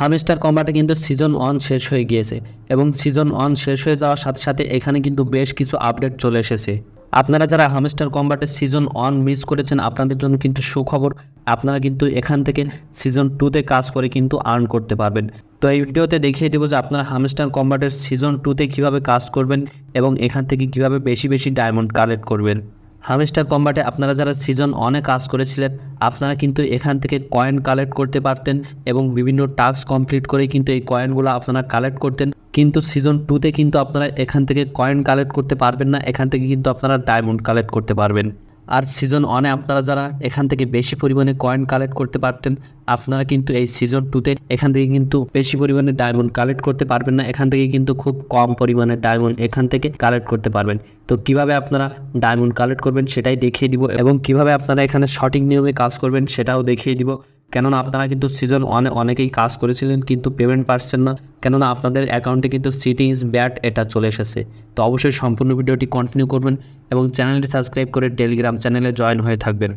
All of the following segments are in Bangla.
হামস্টার কম্বাটে কিন্তু সিজন ওয়ান শেষ হয়ে গিয়েছে এবং সিজন ওয়ান শেষ হয়ে যাওয়ার সাথে সাথে এখানে কিন্তু বেশ কিছু আপডেট চলে এসেছে। আপনারা যারা হামস্টার কম্বাটের সিজন ওয়ান মিস করেছেন, আপনাদের জন্য কিন্তু সুখবর, আপনারা কিন্তু এখান থেকে সিজন টুতে কাজ করে কিন্তু আর্ন করতে পারবেন। তো এই ভিডিওতে দেখিয়ে দেবো যে আপনারা হামস্টার কম্বাটের সিজন টুতে কীভাবে কাজ করবেন এবং এখান থেকে কীভাবে বেশি বেশি ডায়মন্ড কালেক্ট করবেন। হামস্টার কম্বাটে আপনারা যারা সিজন অনে কাজ করেছিলেন, আপনারা কিন্তু এখান থেকে কয়েন কালেক্ট করতে পারতেন এবং বিভিন্ন টাস্ক কমপ্লিট করে কিন্তু এই কয়েনগুলো আপনারা কালেক্ট করতেন। কিন্তু সিজন টুতে কিন্তু আপনারা এখান থেকে কয়েন কালেক্ট করতে পারবেন না, এখান থেকে কিন্তু আপনারা ডায়মন্ড কালেক্ট করতে পারবেন। আর সিজন ওয়ানে আপনারা যারা এখান থেকে বেশি পরিমাণে কয়েন কালেক্ট করতে পারতেন, আপনারা কিন্তু এই সিজন টুতে এখান থেকে কিন্তু বেশি পরিমাণে ডায়মন্ড কালেক্ট করতে পারবেন না। এখান থেকে কিন্তু খুব কম পরিমাণে ডায়মন্ড এখান থেকে কালেক্ট করতে পারবেন। তো কীভাবে আপনারা ডায়মন্ড কালেক্ট করবেন সেটাই দেখিয়ে দিব এবং কীভাবে আপনারা এখানে সঠিক নিয়মে কাজ করবেন সেটাও দেখিয়ে দিব। কেননা আপনারা কিন্তু সিজন ওয়ানে অনেকেই কাজ করেছিলেন কিন্তু পেমেন্ট পাচ্ছেন না। কেননা আপনাদের অ্যাকাউন্টে কিন্তু সিটিংস ব্যাট এটা চলে এসেছে। তো অবশ্যই সম্পূর্ণ ভিডিওটি কন্টিনিউ করবেন এবং চ্যানেলটি সাবস্ক্রাইব করে টেলিগ্রাম চ্যানেলে জয়েন হয়ে থাকবেন।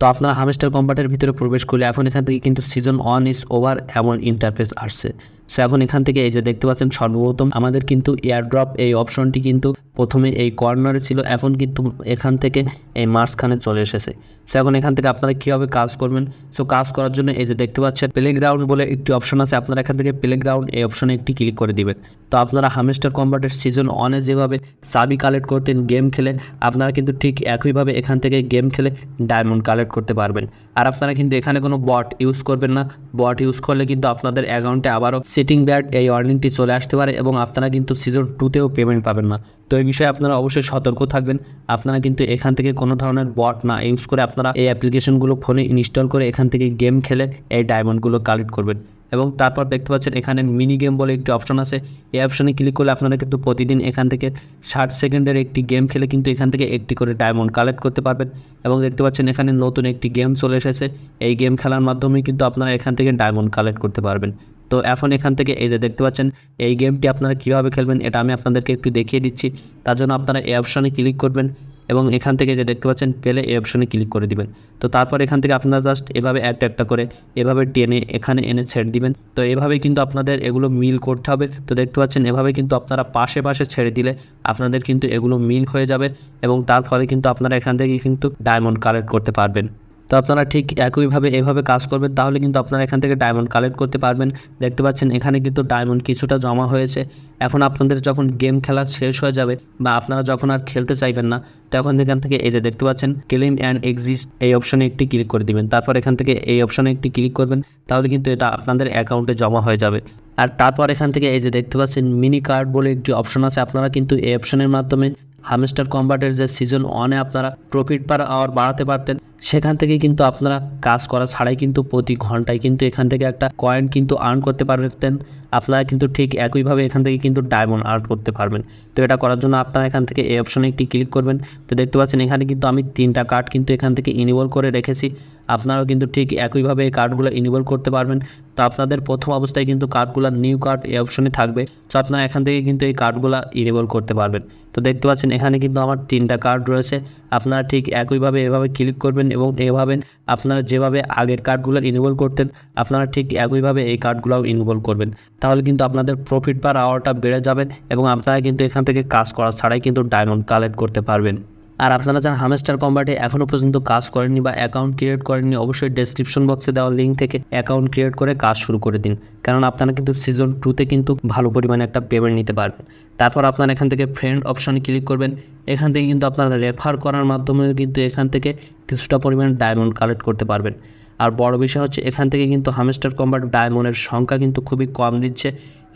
তো আপনারা হামেস্টার কম্পার্টের ভিতরে প্রবেশ করলে এখন এখান থেকে কিন্তু সিজন ওয়ান ইজ ওভার এমন ইন্টারফেস আসছে। সো এখন এখান থেকে এই যে দেখতে পাচ্ছেন, সর্বপ্রথম আমাদের কিন্তু এয়ারড্রপ এই অপশনটি কিন্তু প্রথমে এই কর্নারে ছিল। এখন কিন্তু এখান থেকে এই মাঝখানে চলে এসেছে। সো এখন এখান থেকে আপনারা কীভাবে কাজ করবেন? সো কাজ করার জন্য এই যে দেখতে পাচ্ছেন প্লেগ্রাউন্ড বলে একটি অপশন আছে। আপনারা এখান থেকে প্লেগ্রাউন্ড এই অপশনে একটি ক্লিক করে দিবেন। তো আপনারা হামেস্টার কম্বাটের সিজন অনে যেভাবে সাবি কালেক্ট করতেন গেম খেলে আপনারা কিন্তু ঠিক একইভাবে এখান থেকে গেম খেলে ডায়মন্ড কালেক্ট করতে পারবেন। আর আপনারা কিন্তু এখানে কোনো বট ইউজ করবেন না। বট ইউজ করলে কিন্তু আপনাদের অ্যাকাউন্টে আবারও সিটিং ব্যাট এই ওয়ার্নিংটি চলে আসতে পারে এবং আপনারা কিন্তু সিজন টুতেও পেমেন্ট পাবেন না। তো এই বিষয়ে আপনারা অবশ্যই সতর্ক থাকবেন। আপনারা কিন্তু এখান থেকে কোনো ধরনের বট না ইউজ করে আপনারা এই অ্যাপ্লিকেশনগুলো ফোনে ইনস্টল করে এখান থেকে গেম খেলে এই ডায়মন্ডগুলো কালেক্ট করবেন। এবং তারপর দেখতে পাচ্ছেন এখানে মিনি গেম বলে একটি অপশন আছে। এই অপশনে ক্লিক করলে আপনারা কিন্তু প্রতিদিন এখান থেকে ষাট সেকেন্ডের একটি গেম খেলে কিন্তু এখান থেকে একটি করে ডায়মন্ড কালেক্ট করতে পারবেন। এবং দেখতে পাচ্ছেন এখানে নতুন একটি গেম চলে এসেছে। এই গেম খেলার মাধ্যমে কিন্তু আপনারা এখান থেকে ডায়মন্ড কালেক্ট করতে পারবেন। তো এখন এখান থেকে এই যে দেখতে পাচ্ছেন, এই গেমটি আপনারা কীভাবে খেলবেন এটা আমি আপনাদেরকে একটু দেখিয়ে দিচ্ছি। তার জন্য আপনারা এই অপশনে ক্লিক করবেন এবং এখান থেকে যে দেখতে পাচ্ছেন, পেলে এই অপশনে ক্লিক করে দিবেন। তো তারপর এখান থেকে আপনারা জাস্ট এভাবে একটা একটা করে, এভাবে টেনে এখানে এনে ছেড়ে দিবেন। তো এভাবেই কিন্তু আপনাদের এগুলো মিল করতে হবে। তো দেখতে পাচ্ছেন এভাবে কিন্তু আপনারা পাশে পাশে ছেড়ে দিলে আপনাদের কিন্তু এগুলো মিল হয়ে যাবে এবং তার ফলে কিন্তু আপনারা এখান থেকে কিন্তু ডায়মন্ড কালেক্ট করতে পারবেন। তো আপনারা ঠিক একইভাবে এভাবে কাজ করবেন, তাহলে কিন্তু আপনারা এখান থেকে ডায়মন্ড কালেক্ট করতে পারবেন। দেখতে পাচ্ছেন এখানে কিন্তু ডায়মন্ড কিছুটা জমা হয়েছে। এখন আপনাদের যখন গেম খেলা শেষ হয়ে যাবে বা আপনারা যখন আর খেলতে চাইবেন না, তখন এখান থেকে এই যে দেখতে পাচ্ছেন ক্লেম অ্যান্ড এক্সিস্ট এই অপশনে একটি ক্লিক করে দিবেন। তারপর এখান থেকে এই অপশনে একটি ক্লিক করবেন, তাহলে কিন্তু এটা আপনাদের অ্যাকাউন্টে জমা হয়ে যাবে। আর তারপর এখান থেকে এই যে দেখতে পাচ্ছেন মিনি কার্ড বলে একটি অপশন আছে। আপনারা কিন্তু এই অপশনের মাধ্যমে হামস্টার কম্বাটের যে সিজন ওয়ানে আপনারা প্রফিট পার আওয়ার বাড়াতে পারতেন। সেখান থেকে কিন্তু আপনারা কাজ করা ছাড়াই কিন্তু প্রতি ঘন্টায় কিন্তু এখান থেকে একটা কয়েন কিন্তু আর্ন করতে পারতেন। আপনারা কিন্তু ঠিক একইভাবে এখান থেকে কিন্তু ডায়মন্ড আর্ন করতে পারবেন। তো এটা করার জন্য আপনারা এখান থেকে এই অপশনে একটি ক্লিক করবেন। তো দেখতে পাচ্ছেন এখানে কিন্তু আমি তিনটা কার্ড কিন্তু এখান থেকে ইনেবল করে রেখেছি। আপনারাও কিন্তু ঠিক একইভাবে এই কার্ডগুলো ইনেবল করতে পারবেন। তো আপনাদের প্রথম অবস্থায় কিন্তু কার্ডগুলো নিউ কার্ড এই অপশনে থাকবে। তো আপনারা এখান থেকে কিন্তু এই কার্ডগুলো ইনেবল করতে পারবেন। তো দেখতে পাচ্ছেন এখানে কিন্তু আমার তিনটা কার্ড রয়েছে। আপনারা ঠিক একইভাবে এভাবে ক্লিক করবেন এবং এভাবে আপনারা যেভাবে আগের কার্ডগুলো ইনভলভ করতেন, আপনারা ঠিক একইভাবে এই কার্ডগুলোও ইনভলভ করবেন। তাহলে কিন্তু আপনাদের প্রফিট বা আওয়ারটা বেড়ে যাবেন এবং আপনারা কিন্তু এখান থেকে কাজ করা ছাড়াই কিন্তু ডায়মন্ড কালেক্ট করতে পারবেন। আর আপনারা যারা হামেস্টার কম্বাটে এখনও পর্যন্ত কাজ করেননি বা অ্যাকাউন্ট ক্রিয়েট করেননি, অবশ্যই ডেসক্রিপশন বক্সে দেওয়া লিঙ্ক থেকে অ্যাকাউন্ট ক্রিয়েট করে কাজ শুরু করে দিন। কারণ আপনারা কিন্তু সিজন টুতে কিন্তু ভালো পরিমাণে একটা পেমেন্ট নিতে পারবেন। তারপর আপনারা এখান থেকে ফ্রেন্ড অপশানে ক্লিক করবেন। এখান থেকে কিন্তু আপনারা রেফার করার মাধ্যমে কিন্তু এখান থেকে কিছুটা পরিমাণ ডায়মন্ড কালেক্ট করতে পারবেন। আর বড় বিষয় হচ্ছে এখান থেকে কিন্তু হামেস্টার কম্বাট ডায়মন্ডের সংখ্যা কিন্তু খুবই কম দিচ্ছে।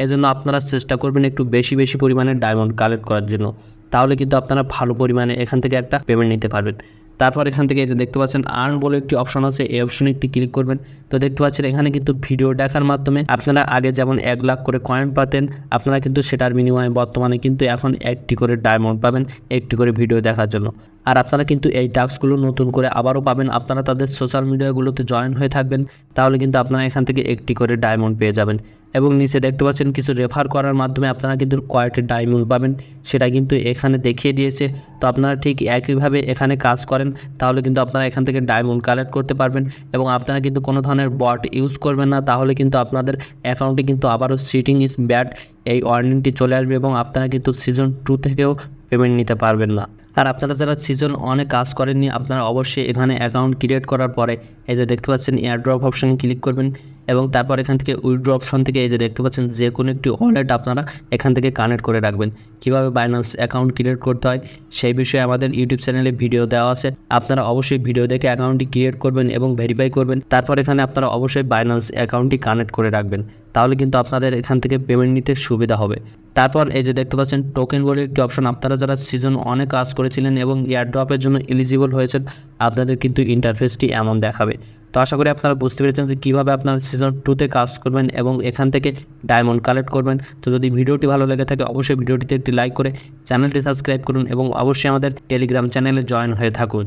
এজন্য আপনারা চেষ্টা করবেন একটু বেশি বেশি পরিমাণে ডায়মন্ড কালেক্ট করার জন্য। তাহলে কিন্তু আপনারা ভালো পরিমাণে এখান থেকে একটা পেমেন্ট নিতে পারবেন। তারপর এখান থেকে দেখতে পাচ্ছেন আর্ন বলে একটি অপশন আছে, এই অপশনে একটি ক্লিক করবেন। তো দেখতে পাচ্ছেন, এখানে কিন্তু ভিডিও দেখার মাধ্যমে আপনারা আগে যেমন এক লাখ করে কয়েন পাতেন, আপনারা কিন্তু সেটার বিনিময়ে বর্তমানে কিন্তু এখন একটি করে ডায়মন্ড পাবেন, একটি করে ভিডিও দেখার জন্য। আর আপনারা কিন্তু এই টাস্কগুলো নতুন করে আবারও পাবেন। আপনারা তাদের সোশ্যাল মিডিয়াগুলোতে জয়েন হয়ে থাকবেন, তাহলে কিন্তু আপনারা এখান থেকে একটি করে ডায়মন্ড পেয়ে যাবেন। এবং নিচে দেখতে পাচ্ছেন কিছু রেফার করার মাধ্যমে আপনারা কিন্তু কয়েকটি ডায়মন্ড পাবেন, সেটা কিন্তু এখানে দেখিয়ে দিয়েছে। তো আপনারা ঠিক একইভাবে এখানে কাজ করেন, তাহলে কিন্তু আপনারা এখান থেকে ডায়মন্ড কালেক্ট করতে পারবেন এবং আপনারা কিন্তু কোনো ধরনের বট ইউজ করবেন না, তাহলে কিন্তু আপনাদের অ্যাকাউন্টে কিন্তু আবারও সিটিং ইজ ব্যাড এই ওয়ার্নিংটি চলে আসবে এবং আপনারা কিন্তু সিজন টু থেকেও পেমেন্ট নিতে পারবেন না। আর আপনারা যারা সিজন ওয়ানে কাজ করেননি, আপনারা অবশ্যই এখানে অ্যাকাউন্ট ক্রিয়েট করার পরে এই যে দেখতে পাচ্ছেন এয়ারড্রপ অপশানে ক্লিক করবেন। এবং তারপর এখান থেকে উইথড্র অপশন থেকে এই যে দেখতে পাচ্ছেন, যে কোনো একটি ওয়ালেট আপনারা এখান থেকে কানেক্ট করে রাখবেন। কীভাবে বাইন্যান্স অ্যাকাউন্ট ক্রিয়েট করতে হয়, সেই বিষয়ে আমাদের ইউটিউব চ্যানেলে ভিডিও দেওয়া আছে। আপনারা অবশ্যই ভিডিও দেখে অ্যাকাউন্টটি ক্রিয়েট করবেন এবং ভেরিফাই করবেন। তারপর এখানে আপনারা অবশ্যই বাইন্যান্স অ্যাকাউন্টটি কানেক্ট করে রাখবেন। তাহলে কিন্তু আপনাদের এখান থেকে পেমেন্ট নিতে সুবিধা হবে। তারপর এই যে দেখতে পাচ্ছেন টোকেন বলে একটি অপশন আপনারা যারা সিজন অনেক কাজ করেছিলেন এবং এয়ারড্রপের জন্য এলিজিবল হয়েছেন, আপনাদের কিন্তু ইন্টারফেসটি এমন দেখাবে। তো আশা করি আপনারা বুঝতে পেরেছেন যে কীভাবে আপনারা সিজন টুতে কাজ করবেন এবং এখান থেকে ডায়মন্ড কালেক্ট করবেন। তো যদি ভিডিওটি ভালো লেগে থাকে, অবশ্যই ভিডিওটিতে একটি লাইক করে চ্যানেলটি সাবস্ক্রাইব করুন এবং অবশ্যই আমাদের টেলিগ্রাম চ্যানেলে জয়েন হয়ে থাকুন।